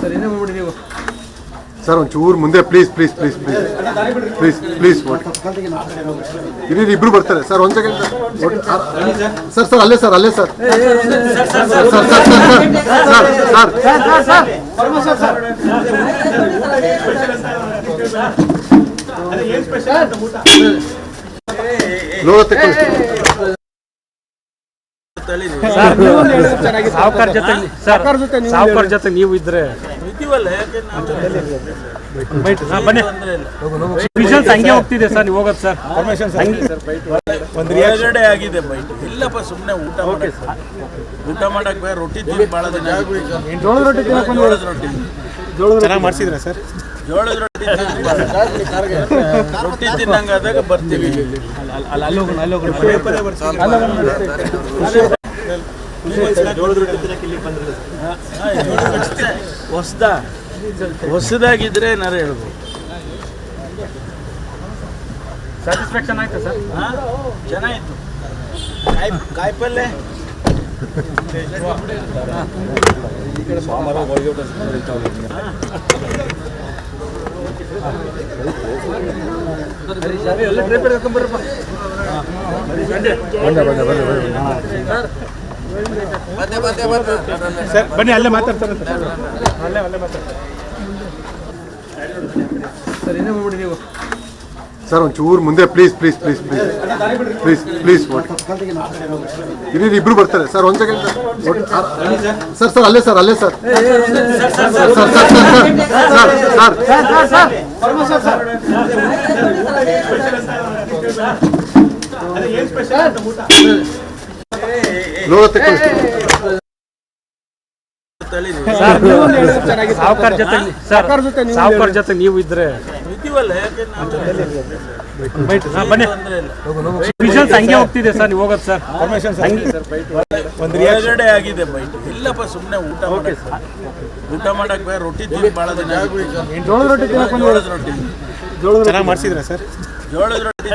Sir ಇನ್ನೇ ಮಾಡಿ ನೀವು ಸರ್ ಒಂಚೂರು ಮುಂದೆ please please please please please please ಇಲ್ಲಿ ಇಬ್ರು ಬರ್ತಾರೆ ಸರ್ ಒಂದ್ ಸೆಕೆಂಡ್ ಸರ್ ಸರ್ ಅಲ್ಲೇ ಸರ್ ಅಲ್ಲೇ sir sir sir sir sir ಸಾವುಕಾರ ಜೊತೆ ಸರ್ ಸಾವುಕಾರ ಜೊತೆ ನೀವು ಇದ್ರೆ ಬನ್ನಿ. ವಿಷನ್ಸ್ ಹಂಗೆ ಹೋಗ್ತಿದೆ ಸರ್ ನೀವು ಹೋಗೋದು ಸರ್. ಹೊರಗಡೆ ಆಗಿದೆ ಬೈಟ್. ಇಲ್ಲಪ್ಪ ಸುಮ್ಮನೆ ಊಟ ಮಾಡಕ್ಕೆ ಊಟ ಮಾಡಕ್ ಬೇರೆ ರೊಟ್ಟಿ ತಿಂದು ಭಾಳ ದಿನ. ಜೋಳದ ರೊಟ್ಟಿ ಜೋಳದ ರೊಟ್ಟಿ. ಚೆನ್ನಾಗಿ ಮಾಡಿಸಿದ್ರ ಸರ್? ಜೋಳದ ರೊಟ್ಟಿ. ರೊಟ್ಟಿ ತಿನ್ನಂಗಾದಾಗ ಬರ್ತೀವಿ. ಅಲ್ಲಿ ಹೋಗೋಣ ಅಲ್ಲಿ ಹೋಗೋಣ ಹೊಸ್ದ ಹೊಸದಾಗಿದ್ರೆ ಏನಾರು ಹೇಳ್ಬೋದು. ಸ್ಯಾಟಿಸ್ಫ್ಯಾಕ್ಷನ್ ಆಯ್ತಾ ಸರ್? ಹಾ? ಚೆನ್ನಾಗಿತ್ತು. ಕಾಯಿ ಕಾಯಿಪಲ್ಲೆ. ಎಲ್ಲ ಟ್ರೈ ಬರ್ರಪ್ಪ. ಸರ್ ಬನ್ನಿ ಅಲ್ಲೇ ಮಾತಾಡ್ತಾರೆ ಅಲ್ಲೇ ಅಲ್ಲೇ ಮಾತಾಡ್ತಾರೆ. ಸರ್ ಏನೇ ಮಾಡ್ಬಿಡಿ ನೀವು ಸರ್ ಒಂಚೂರು ಮುಂದೆ please please please please please please ಇಲ್ಲಿ ಇಬ್ರು ಬರ್ತಾರೆ. ಸರ್ ಒಂದ್ ಸೆಕೆಂಡ್ ಸರ್. ಸರ್ ಅಲ್ಲೇ ಸರ್ ಅಲ್ಲೇ sir. Sir sir sir sir sir sir. ತಗೊಳ್ಳಿ ಸಾವುಕಾರ ಜೊತೆ ಸಾವುಕಾರ ಜೊತೆ ನೀವು ಇದ್ರೆ ಹಂಗೆ ಹೋಗ್ತಿದೆ ಸರ್ ನೀವು ಹೋಗೋದು ಸರ್. ಹೊರಗಡೆ ಆಗಿದೆ ಬೈಟ್. ಇಲ್ಲಪ್ಪ ಸುಮ್ಮನೆ ಊಟ ಮಾಡಕ್ಕೆ ಊಟ ಮಾಡಕ್ ಬೇರೆ ರೊಟ್ಟಿ ತಿಂದು ಭಾಳ ದಿನ. ಜೋಳದ ರೊಟ್ಟಿ. ಜೋಳದ ರೊಟ್ಟಿ. ಚೆನ್ನಾಗಿ ಮಾಡಿಸಿದ್ರ ಸರ್? ಜೋಳದ ರೊಟ್ಟಿ.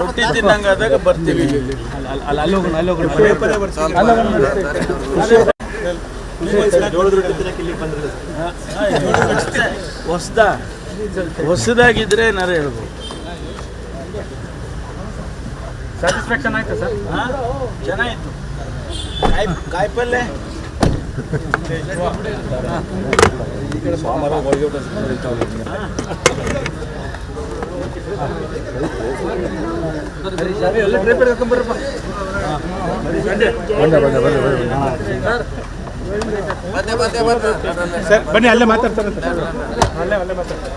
ರೊಟ್ಟಿ ತಿನ್ನಂಗಾದಾಗ ಬರ್ತೀವಿ ಹೋಗೋಣ ಹೊಸ್ದ ಹೊಸದಾಗಿದ್ರೆ ಏನಾರು ಹೇಳ್ಬೋದು ಸ್ಯಾಟಿಸ್ಫ್ಯಾಕ್ಷನ್ ಆಯ್ತಾ ಸರ್? ಚೆನ್ನಾಗಿತ್ತು ಕಾಯಿ ಕಾಯಿಪಲ್ಲೆ ಟ್ರೈ ಬರ್ರಪ್ಪ ಸರ್ ಬನ್ನಿ ಅಲ್ಲೇ ಮಾತಾಡ್ತಾರೆ. ಅಲ್ಲೇ ಅಲ್ಲೇ ಮಾತಾಡ್ತಾರೆ.